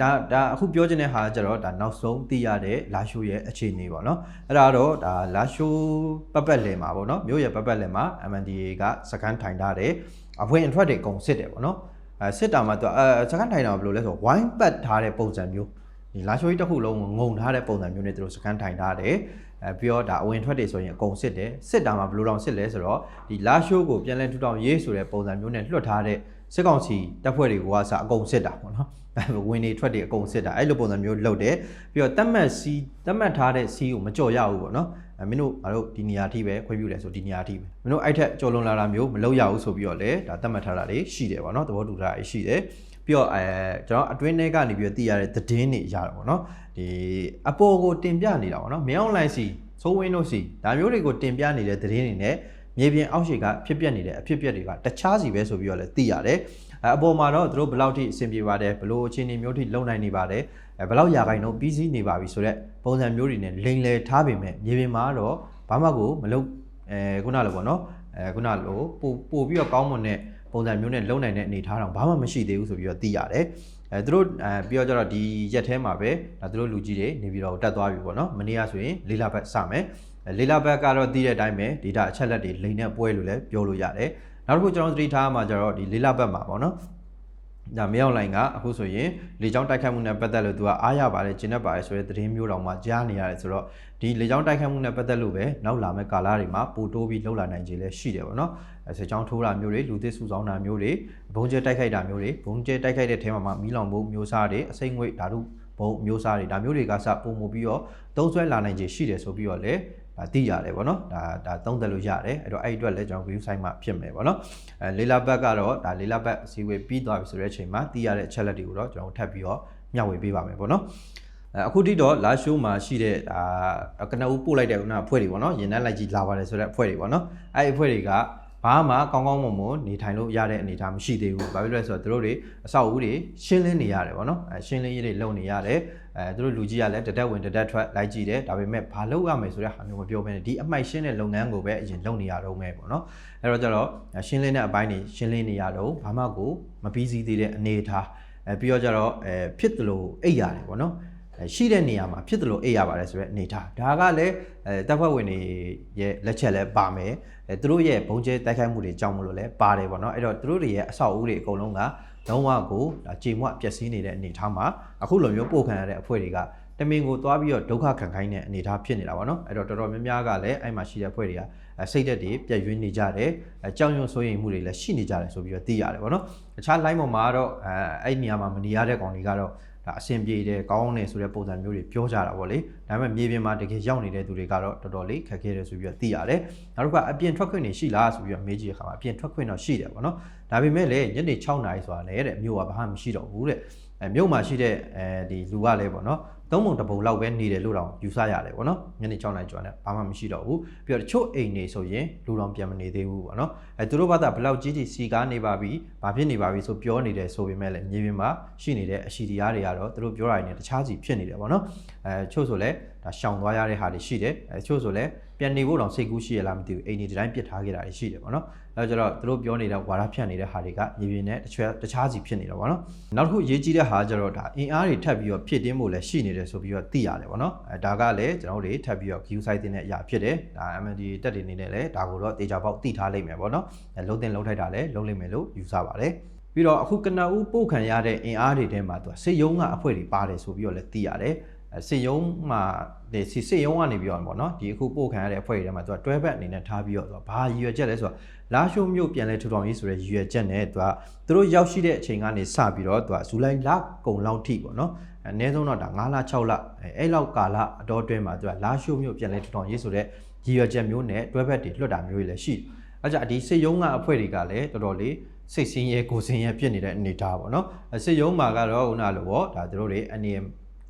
ဒါဒါအခုပြောချင်တဲ့ဟာကကျတော့ဒါနောက်ဆုံးသိရတဲ့လာရှိုးရဲ့အခြေအနေပေါ့နော်အဲ့ဒါတော့ဒါလာရှိုးပတ်ပတ်လည်မှာပေါ့နော်မြို့ရဲ့ပတ်ပတ်လည်မှာ MNDA ကစကန်ထိုင်ထားတယ်အဖွင့်အထွက်တွေအကုန်စစ်တယ်ပေါ့နော်အဲစစ်တာမှာသူအဲစကန်ထိုင်တာဘယ်လိုလဲဆိုတော့ဝိုင်းပတ်ထားတဲ့ပုံစံမျိုးဒီလာရှိုးကြီးတစ်ခုလုံးကိုငုံထားတဲ့ပုံစံမျိုးနဲ့သူတို့စကန်ထိုင်ထားတယ်အဲပြီးတော့ဒါအဝင်ထွက်တွေဆိုရင်အကုန်စစ်တယ်စစ်တာမှာဘယ်လိုတောင်စစ်လဲဆိုတော့ဒီလာရှိုးကိုပြန်လဲထူထောင်ရေးဆိုတဲ့ပုံစံမျိုးနဲ့လွှတ်ထားတဲ့စစ်ကောင်စီတပ်ဖွဲ့တွေကစအကုန်စစ်တာပေါ့နော်ဝင်နေထွက်တွေအကုန်စစ်တာအဲ့လိုပုံစံမျိုးလုပ်တယ်ပြီးတော့တတ်မှတ်စီတတ်မှတ်ထားတဲ့စီကိုမကြော်ရဘူးပေါ့နော်အဲမင်းတို့ငါတို့ဒီနေရာထိပဲခွင့်ပြုတယ်ဆိုဒီနေရာထိပဲမင်းတို့အဲ့ထက်ကြော်လွန်လာတာမျိုးမလုပ်ရဘူးဆိုပြီးတော့လေဒါတတ်မှတ်ထားတာတွေရှိတယ်ပေါ့နော်သဘောတူထားတာရှိတယ်ပြီးတော့အဲကျွန်တော်အတွင်းထဲကနေပြီးတော့သိရတဲ့သတင်းတွေရတာပေါ့နော်ဒီအပေါ်ကိုတင်ပြနေတာပေါ့နော်မင်းအွန်လိုင်းစီသိုးဝင်းတို့စီဒါမျိုးတွေကိုတင်ပြနေတဲ့သတင်းတွေနဲ့ မြေပြင်အောက်ရှိကဖြစ်ပျက်နေတဲ့အဖြစ်အပျက်တွေကတခြားစီပဲဆိုပြီးတော့လည်းသိရတယ်အဲအပေါ်မှာတော့သူတို့ဘယ်လောက်ထိအဆင်ပြေပါတယ်ဘယ်လိုအခြေအနေမျိုးထိလုံနိုင်နေပါတယ်အဲဘယ်လောက်ရာခိုင်နှုန်းပြီးစီးနေပါပြီဆိုတော့ပုံစံမျိုးတွေနဲ့လိန်လည်ထားပေမဲ့မြေပြင်မှာတော့ဘာမှကိုမလုပ်အဲခုနလိုပေါ့နော်အဲခုနလိုပို့ပို့ပြီးတော့ကောင်းမွန်တဲ့ပုံစံမျိုးနဲ့လုံနိုင်တဲ့အနေအထားတော့ဘာမှမရှိသေးဘူးဆိုပြီးတော့သိရတယ်အဲသူတို့အဲပြီးတော့ကျတော့ဒီရက်ထဲမှာပဲဒါသူတို့လူကြီးတွေနေပြီးတော့တက်သွားပြီပေါ့နော်မနေ့ကဆိုရင်လေးလဘက်စမယ် လေးလဘက်ကတော့သိတဲ့အတိုင်းပဲ data အချက်လက်တွေလိန်နဲ့ပွဲလို့လည်းပြောလို့ရတယ်နောက်တစ်ခုကျွန်တော်သတိထားမှာကျတော့ဒီလေးလဘက်မှာပေါ့နော်ဒါမြောက်လိုင်းကအခုဆိုရင်လေကြောင်းတိုက်ခိုက်မှုနဲ့ပတ်သက်လို့သူကအားရပါတယ်ကျင်းနေပါတယ်ဆိုတဲ့သတင်းမျိုးတောင်မှကြားနေရတယ်ဆိုတော့ဒီလေကြောင်းတိုက်ခိုက်မှုနဲ့ပတ်သက်လို့ပဲနောက်လာမယ့်ကာလတွေမှာပိုတိုးပြီးလှုပ်လာနိုင်ခြေလည်းရှိတယ်ပေါ့နော်အဲဆက်ချောင်းထိုးတာမျိုးတွေလူသစ်စုဆောင်းတာမျိုးတွေဘုံကျဲတိုက်ခိုက်တာမျိုးတွေဘုံကျဲတိုက်ခိုက်တဲ့ထဲမှာမှမီးလောင်မှုမျိုးစားတွေအစိမ့်ငွေဓာတုဘုံမျိုးစားတွေဒါမျိုးတွေကစပုံမှုပြီးတော့သုံးဆွဲလာနိုင်ခြေရှိတယ်ဆိုပြီးတော့လည်း ဒါသိရတယ်ပေါ့နော်ဒါဒါသုံးသက်လို့ရတယ်အဲ့တော့အဲ့ဒီအတွက်လည်းကျွန်တော် view site မှာဖြစ်မယ်ပေါ့နော်အဲလေးလာဘက်ကတော့ဒါလေးလာဘက်အစည်းအဝေးပြီးသွားပြီဆိုတဲ့အချိန်မှာသိရတဲ့အချက်လက်တွေကိုတော့ကျွန်တော်ထပ်ပြီးတော့မျှဝေပေးပါမယ်ပေါ့နော်အဲအခုထိတော့လာရှိုးမှာရှိတဲ့ဒါကနဦးပို့လိုက်တဲ့ခုနအဖွဲ့တွေပေါ့နော်ရင်နှက်လိုက်ကြီးလာပါတယ်ဆိုတဲ့အဖွဲ့တွေပေါ့နော်အဲ့ဒီအဖွဲ့တွေက ဘာမှကောင်းကောင်းမွန်မွန်နေထိုင်လို့ရတဲ့အနေအထားမရှိသေးဘူး။ဘာဖြစ်လို့လဲဆိုတော့သူတို့တွေအဆောက်အဦတွေရှင်းလင်းနေရတယ်ပေါ့နော်။အဲရှင်းလင်းရေးတွေလုပ်နေရတယ်။အဲသူတို့လူကြီးကလည်းတတက်ဝင်တတက်ထွက်လိုက်ကြည့်တယ်။ဒါပေမဲ့ဘာလုပ်ရမယ်ဆိုတဲ့ဟာမျိုးမပြောဘဲနဲ့ဒီအမိုက်ရှင်းတဲ့လုပ်ငန်းကိုပဲအရင်လုပ်နေရတော့မယ်ပေါ့နော်။အဲတော့ကျတော့ရှင်းလင်းတဲ့အပိုင်းတွေရှင်းလင်းနေရတော့ဘာမှကိုမပြီးစီးသေးတဲ့အနေအထား။အဲပြီးတော့ကျတော့အဲဖြစ်တယ်လို့အိပ်ရတယ်ပေါ့နော်။အဲ ရှိတဲ့နေရာမှာဖြစ်တယ်လို့အိပ်ရပါတယ်ဆိုတဲ့အနေထားဒါကလည်းအဲတပ်ဖွဲ့ဝင်တွေရဲ့လက်ချက်လည်းပါမယ်အဲသူတို့ရဲ့ဘုံကျဲတိုက်ခိုက်မှုတွေကြောင့်မလို့လည်းပါတယ်ပေါ့နော်အဲ့တော့သူတို့တွေရဲ့အဆောက်အဦတွေအကုန်လုံးကလုံးဝကိုဒါကြေမွပျက်စီးနေတဲ့အနေထားမှာအခုလိုမျိုးပို့ခံရတဲ့အဖွဲ့တွေကတမင်ကိုသွားပြီးတော့ဒုက္ခခံခိုင်းတဲ့အနေအထားဖြစ်နေတာပေါ့နော်အဲ့တော့တော်တော်များများကလည်းအဲ့မှာရှိတဲ့အဖွဲ့တွေကစိတ်သက်တွေပြည့်ရွှင်းနေကြတယ်အကြောင်းရုံဆိုရင်မှုတွေလည်းရှိနေကြတယ်ဆိုပြီးတော့သိရတယ်ပေါ့နော်တခြား line ပေါ်မှာတော့အဲအဲ့နေရာမှာမနေရတဲ့ကောင်တွေကတော့ ဒါအဆင်ပြေတယ်ကောင်းတယ်ဆိုတဲ့ပုံစံမျိုးတွေပြောကြတာပေါ့လေဒါပေမဲ့မြေပြင်မှာတကယ်ရောက်နေတဲ့သူတွေကတော့တော်တော်လေးခက်ခဲတယ်ဆိုပြီးတော့သိရတယ်နောက်တစ်ခါအပြင်ထွက်ခွင့်တွေရှိလားဆိုပြီးတော့မေးကြည့်တဲ့အခါမှာအပြင်ထွက်ခွင့်တော့ရှိတယ်ပေါ့နော်ဒါပေမဲ့လည်းညနေ6နာရီဆိုတာလည်းတဲ့မြို့ကဘာမှမရှိတော့ဘူးတဲ့အဲမြို့မှာရှိတဲ့အဲဒီလူကလည်းပေါ့နော် သုံးပုံတစ်ပုံလောက်ပဲနေတယ်လို့တောင်ယူဆရတယ်ပေါ့နော်ညနေ6နာရီကျော်နဲ့ဘာမှမရှိတော့ဘူးပြီးတော့တချို့အိမ်နေဆိုရင်လူတော်ပြန်မနေသေးဘူးပေါ့နော်အဲသူတို့ဘာသာဘလောက်ကြီးကြီးစီကားနေပါပြီဘာဖြစ်နေပါပြီဆိုပြောနေတယ်ဆိုပေမဲ့လည်းမြေပြင်မှာရှိနေတဲ့အရှိတရားတွေကတော့သူတို့ပြောတာတွေနဲ့တခြားစီဖြစ်နေတယ်ပေါ့နော်အဲချို့ဆိုလဲဒါရှောင်သွားရတဲ့ဟာတွေရှိတယ်အဲချို့ဆိုလဲ ပြန်နေဖို့တောင်စိတ်ကူးရှိရလားမသိဘူးအိမ်ဒီတိုင်းပြစ်ထားခဲ့တာတွေရှိတယ်ပေါ့နော်အဲကြတော့သူတို့ပြောနေတဲ့ဝါဒဖြန့်နေတဲ့ဟာတွေကမြေပြင်နဲ့တခြားတခြားစီဖြစ်နေတယ်ပေါ့နော်နောက်တစ်ခုအရေးကြီးတဲ့ဟာကြတော့ဒါအင်အားတွေထပ်ပြီးတော့ဖြစ်တင်းဖို့လည်းရှိနေတယ်ဆိုပြီးတော့သိရတယ်ပေါ့နော်အဲဒါကလည်းကျွန်တော်တို့တွေထပ်ပြီးတော့ view site တင်တဲ့အရာဖြစ်တယ်ဒါ MND တက်တွေနေနဲ့လည်းဒါကိုတော့တေချာပေါက်သိထားလိမ့်မယ်ပေါ့နော်အဲလုံးတင်လုံးထိုက်တာလည်းလုံးလိမ့်မယ်လို့ယူဆပါတယ်ပြီးတော့အခုကနဦးပို့ခံရတဲ့အင်အားတွေထဲမှာသူကစစ်ရုံးကအဖွဲ့တွေပါတယ်ဆိုပြီးတော့လည်းသိရတယ် စစ်ရုံးမှာဒီစစ်ရုံးကနေပြီးတော့ပေါ့နော်ဒီအခုပို့ခံရတဲ့အဖွဲ့တွေထဲမှာသူကတွဲဘက်အနေနဲ့ထားပြီးတော့သူကဘာရည်ရွယ်ချက်လဲဆိုတော့လာရှိုးမြို့ပြန်လဲထူထောင်ရေးဆိုတဲ့ရည်ရွယ်ချက်နဲ့သူကသူတို့ရောက်ရှိတဲ့အချိန်ကနေစပြီးတော့သူကဇူလိုင်လကုန်လောက်ထိပေါ့နော်အနည်းဆုံးတော့ဒါ9လ6လအဲ့လောက်ကာလအတော်တွင်းမှာသူကလာရှိုးမြို့ပြန်လဲထူထောင်ရေးဆိုတဲ့ရည်ရွယ်ချက်မျိုးနဲ့တွဲဘက်တွေလွှတ်တာမျိုးတွေလည်းရှိအဲကြဒီစစ်ရုံးကအဖွဲ့တွေကလည်းတော်တော်လေးစိတ်ဆင်းရဲကိုယ်ဆင်းရဲဖြစ်နေတဲ့အနေအထားပေါ့နော်စစ်ရုံးမှာကတော့ခုနလိုပေါ့ဒါတို့တွေအနေ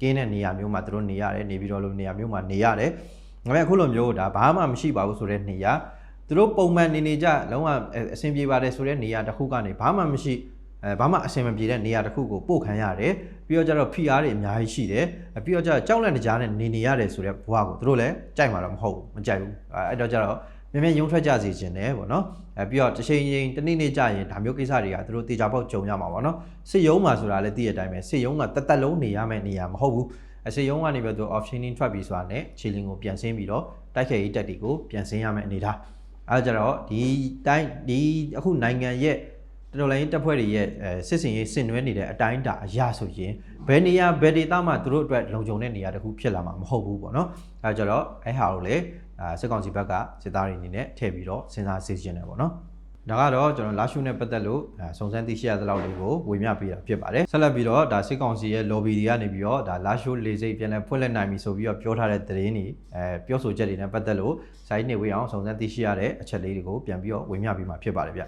ကင်းတဲ့နေရာမျိုးမှာသူတို့နေရတယ်နေပြီးတော့လို့နေရာမျိုးမှာနေရတယ်ဒါပေမဲ့အခုလိုမျိုးဒါဘာမှမရှိပါဘူးဆိုတဲ့နေရာသူတို့ပုံမှန်နေနေကြလုံးဝအဆင်ပြေပါတယ်ဆိုတဲ့နေရာတစ်ခုကနေဘာမှမရှိအဲဘာမှအဆင်မပြေတဲ့နေရာတစ်ခုကိုပို့ခံရတယ်ပြီးတော့ကျတော့ PR တွေအများကြီးရှိတယ်ပြီးတော့ကျတော့ကြောက်လန့်တကြားနဲ့နေနေရတယ်ဆိုတဲ့ဘဝကိုသူတို့လည်းကြိုက်မှာတော့မဟုတ်ဘူးမကြိုက်ဘူးအဲ့တော့ကျတော့ မြန်မြန်ရုံထွက်ကြစေခြင်းတယ်ပေါ့နော်အဲပြီးတော့တစ်ချိန်ချင်းတစ်နေ့နေ့ကြာရင်ဒါမျိုးကိစ္စတွေကသူတို့တေချာပေါက်ကြုံရမှာပေါ့နော်စစ်ရုံးမှာဆိုတာလည်းသိရတဲ့အတိုင်းပဲစစ်ရုံးကတသက်လုံးနေရမယ့်နေရာမဟုတ်ဘူးအစစ်ရုံးကနေပြီးတော့ optioning ထွက်ပြီးဆိုတာနဲ့ခြေလင်းကိုပြန်ဆင်းပြီးတော့တိုက်ခိုက်ရေးတက်တီကိုပြန်ဆင်းရမယ့်အနေထားအဲဒါကြတော့ဒီတိုင်းဒီအခုနိုင်ငံရဲ့တော်လိုင်းတပ်ဖွဲ့တွေရဲ့အဲစစ်စင်ရေးဆင်နွှဲနေတဲ့အတိုင်းအတာအရာဆိုရင်ဘယ်နေရာဘယ်ဒေသမှာသူတို့အတွက်လုံခြုံတဲ့နေရာတစ်ခုဖြစ်လာမှာမဟုတ်ဘူးပေါ့နော်အဲဒါကြတော့အဲဟာကိုလေအာ စစ်ကောင်စီဘက်ကစစ်သားတွေအနေနဲ့ထည့်ပြီးတော့စဉ်းစားစေချင်တယ်ပေါ့နော်ဒါကတော့ကျွန်တော်လာရှုနဲ့ပတ်သက်လို့အဲစုံစမ်းသိရှိရတဲ့လောက်လေးကိုဝေမျှပေးတာဖြစ်ပါတယ်ဆက်လက်ပြီးတော့ဒါစစ်ကောင်စီရဲ့ lobby တွေကနေပြီးတော့ဒါလာရှုလေစိတ်ပြန်လဲဖွင့်လက်နိုင်ပြီဆိုပြီးတော့ပြောထားတဲ့သတင်းတွေအဲပြောဆိုချက်တွေနဲ့ပတ်သက်လို့စာရေးနေဝေးအောင်စုံစမ်းသိရှိရတဲ့အချက်လေးတွေကိုပြန်ပြီးတော့ဝေမျှပေးမှာဖြစ်ပါတယ်ဗျ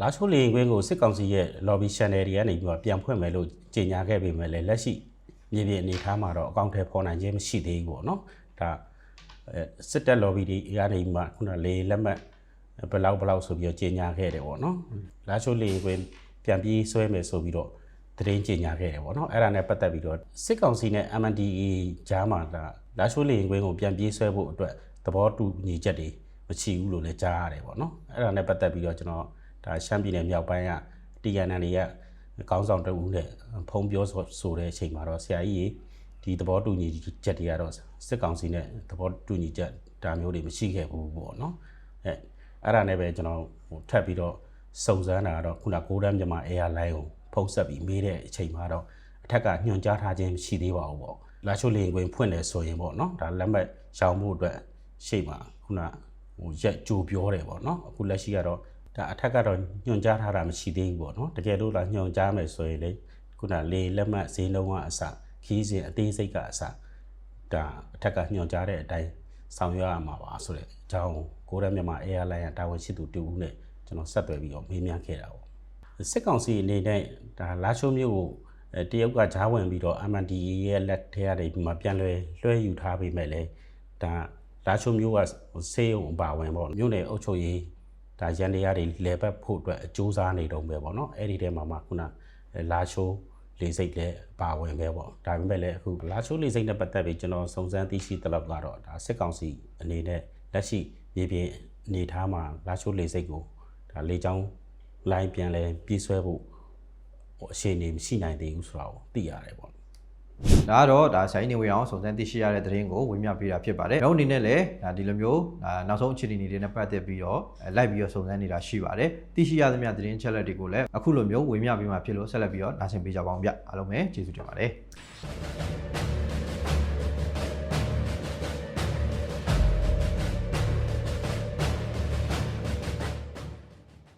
လာချိုလီရင်ကွင်းကိုစစ်ကောင်စီရဲ့ lobby channel တွေကနေပြီးတော့ပြန်ဖွင့်မယ်လို့ကြေညာခဲ့ပေမဲ့လည်းလက်ရှိမြေပြင်အနေအထားမှာတော့အကောင့်ထဲပေါ်နိုင်ခြင်းမရှိသေးဘူးပေါ့နော်ဒါအဲ စစ်တပ် lobby တွေကနေပြီးမှခုနလေလက်မှတ်ဘယ်လောက်ဘယ်လောက်ဆိုပြီးတော့ကြေညာခဲ့တယ်ပေါ့နော်လာချိုလီရင်ကွင်းပြန်ပြီးဆွဲမယ်ဆိုပြီးတော့သတင်းကြေညာခဲ့တယ်ပေါ့နော်အဲ့ဒါနဲ့ပတ်သက်ပြီးတော့စစ်ကောင်စီနဲ့ MNDAA ကြားမှာဒါလာချိုလီရင်ကွင်းကိုပြန်ပြေးဆွဲဖို့အတွက်သဘောတူညီချက်တွေမရှိဘူးလို့လည်းကြားရတယ်ပေါ့နော်အဲ့ဒါနဲ့ပတ်သက်ပြီးတော့ကျွန်တော်ဒါရှမ်းပြည်နယ်မြောက်ပိုင်းကတီယန်နန်တွေကကောင်းဆောင်တဦးနဲ့ဖုံးပြောဆိုဆိုတဲ့အချိန်မှာတော့ဆရာကြီး ဒီသဘောတူညီချက်တွေကတော့စစ်ကောင်စီနဲ့သဘောတူညီချက်ဒါမျိုးတွေမရှိခဲ့ဘူးပေါ့နော်အဲအဲ့ဒါနဲ့ပဲကျွန်တော်ဟိုထပ်ပြီးတော့စုံစမ်းတာကတော့ခုနကိုဒန်းမြန်မာ Airline ကိုဖုံးဆက်ပြီးမေးတဲ့အချိန်မှာတော့အထက်ကညွှန်ကြားထားခြင်းမရှိသေးပါဘူးပေါ့လာချိုလင်ကွင်းဖွင့်တယ်ဆိုရင်ပေါ့နော်ဒါလက်မှတ်ရှောင်မှုအတွက်ရှေ့မှာခုနဟိုရက်ကြိုပြောတယ်ပေါ့နော်အခုလက်ရှိကတော့ဒါအထက်ကတော့ညွှန်ကြားထားတာမရှိသေးဘူးပေါ့နော်တကယ်လို့လာညွှန်ကြားမယ်ဆိုရင်လေခုနလေလက်မှတ်ဈေးနှုန်းကအစ ခီးစဉ်အသေးစိတ်ကအစဒါအထက်ကညွှန်ကြားတဲ့အတိုင်းဆောင်ရွက်ရမှာပါဆိုတဲ့အကြောင်းကိုရမြန်မာ Airline ကတာဝန်ရှိသူတူဦးနဲ့ကျွန်တော်ဆက်သွယ်ပြီးတော့မေးမြန်းခဲ့တာပေါ့စစ်ကောင်စီအနေနဲ့ဒါလာချိုးမျိုးကိုအဲတရုတ်ကဂျားဝင်ပြီးတော့ MNDAA ရဲ့လက်ထဲကနေပြီးမှပြန်လွှဲလွှဲယူထားပေးမဲ့လေဒါလာချိုးမျိုးကဆေးရုံအပါဝင်ပေါ့မြို့နယ်အုပ်ချုပ်ရေးဒါရန်တရားတွေလဲပတ်ဖို့အတွက်အကျိုးစားနေတော့ပဲပေါ့နော်အဲ့ဒီထဲမှာမှခုနလာရှိုး လေးစိတ်လည်းပါဝင်ပဲပေါ့ဒါပေမဲ့လည်းအခုလာရှိုးလေးစိတ်နဲ့ပတ်သက်ပြီးကျွန်တော်စုံစမ်းသိရှိသလောက်ကတော့ဒါစစ်ကောင်စီအနေနဲ့လက်ရှိမြေပြင်အနေထားမှာလာရှိုးလေးစိတ်ကိုဒါလေးချောင်းလိုင်းပြန်လဲပြေးဆွဲဖို့ဟိုအခြေအနေမရှိနိုင်သေးဘူးဆိုတာကိုသိရတယ်ပေါ့ ဒါကတော့ဒါဆိုင်နေဝေအောင်စုံစမ်းသိရှိရတဲ့သတင်းကိုဝေမျှပေးတာဖြစ်ပါတယ်။နောက်အနေနဲ့လည်းဒါဒီလိုမျိုးဒါနောက်ဆုံးအခြေအနေတွေနဲ့ပတ်သက်ပြီးတော့အဲလိုက်ပြီးတော့စုံစမ်းနေတာရှိပါတယ်။သိရှိရသမျှသတင်းချက်လက်တွေကိုလည်းအခုလိုမျိုးဝေမျှပေးမှာဖြစ်လို့ဆက်လက်ပြီးတော့နားဆင်ပေးကြပါအောင်ဗျ။အားလုံးပဲကျေးဇူးတင်ပါတယ်။